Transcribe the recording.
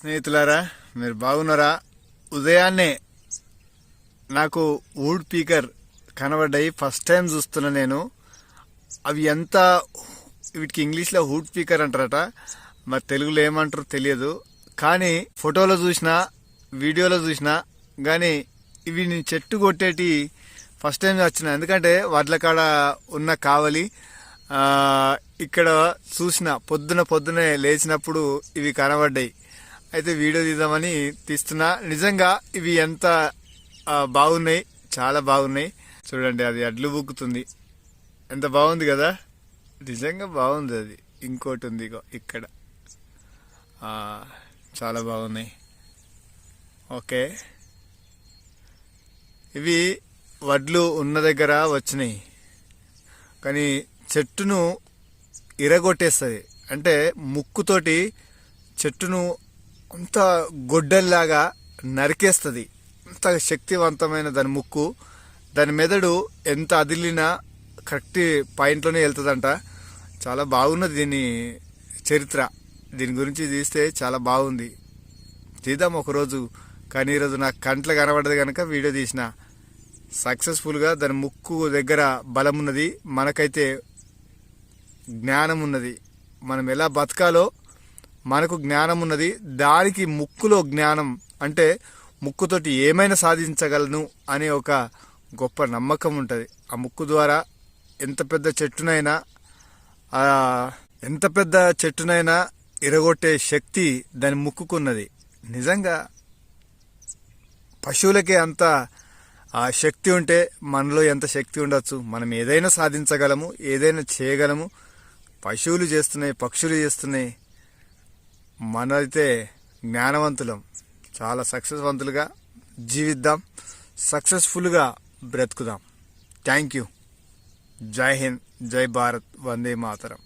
స్నేహితులారా మీరు బాగున్నారా? ఉదయాన్నే నాకు వుడ్ పీకర్ కనబడ్డాయి. ఫస్ట్ టైం చూస్తున్నా నేను. అవి ఎంత వీటికి ఇంగ్లీష్లో వుడ్ పీకర్ అంటారట. మరి తెలుగులో ఏమంటారో తెలియదు. కానీ ఫోటోలో చూసినా వీడియోలో చూసినా కానీ ఇవి నేను చెట్టు కొట్టేటి ఫస్ట్ టైం వచ్చిన. ఎందుకంటే వడ్ల కాడ ఉన్న కావలి ఇక్కడ చూసిన పొద్దున పొద్దునే లేచినప్పుడు ఇవి కనబడ్డాయి. అయితే వీడియో తీద్దామని తీస్తున్నా. నిజంగా ఇవి ఎంత బాగున్నాయి? చాలా బాగున్నాయి. చూడండి అది అడ్లు బుక్కుతుంది. ఎంత బాగుంది కదా? నిజంగా బాగుంది అది. ఇంకోటి ఉంది ఇక్కడ. చాలా బాగున్నాయి. ఓకే. ఇవి వడ్లు ఉన్న దగ్గర వచ్చినాయి. కానీ చెట్టును ఇరగొట్టేస్తుంది. అంటే ముక్కుతోటి చెట్టును అంత గొడ్డల్లాగా నరికేస్తుంది. అంత శక్తివంతమైన దాని ముక్కు. దాని మెదడు ఎంత అదిలినా కరెక్ట్ పాయింట్లోనే వెళ్తుందంట. చాలా బాగున్నది దీని చరిత్ర. దీని గురించి తీస్తే చాలా బాగుంది. తీద్దాం ఒకరోజు. కానీ ఈరోజు నాకు కంట్లు కనబడదు కనుక వీడియో తీసిన. సక్సెస్ఫుల్గా దాని ముక్కు దగ్గర బలం ఉన్నది మనకైతే జ్ఞానం ఉన్నది మనం ఎలా బతకాలో మనకు జ్ఞానం ఉన్నది దానికి ముక్కులో జ్ఞానం అంటే ముక్కుతోటి ఏమైనా సాధించగలను అనే ఒక గొప్ప నమ్మకం ఉంటుంది. ఆ ముక్కు ద్వారా ఎంత పెద్ద చెట్టునైనా ఎంత పెద్ద చెట్టునైనా ఇరగొట్టే శక్తి దాని ముక్కుకున్నది. నిజంగా పశువులకే అంత ఆ శక్తి ఉంటే మనలో ఎంత శక్తి ఉండొచ్చు? మనం ఏదైనా సాధించగలము ఏదైనా చేయగలము. పశువులు చేస్తున్నాయి పక్షులు చేస్తున్నాయి. మనైతే జ్ఞానవంతులం. చాలా సక్సెస్వంతులుగా జీవిద్దాం. సక్సెస్ఫుల్గా బ్రతుకుదాం. Thank you. జై హింద్. జై భారత్. వందే మాతరం.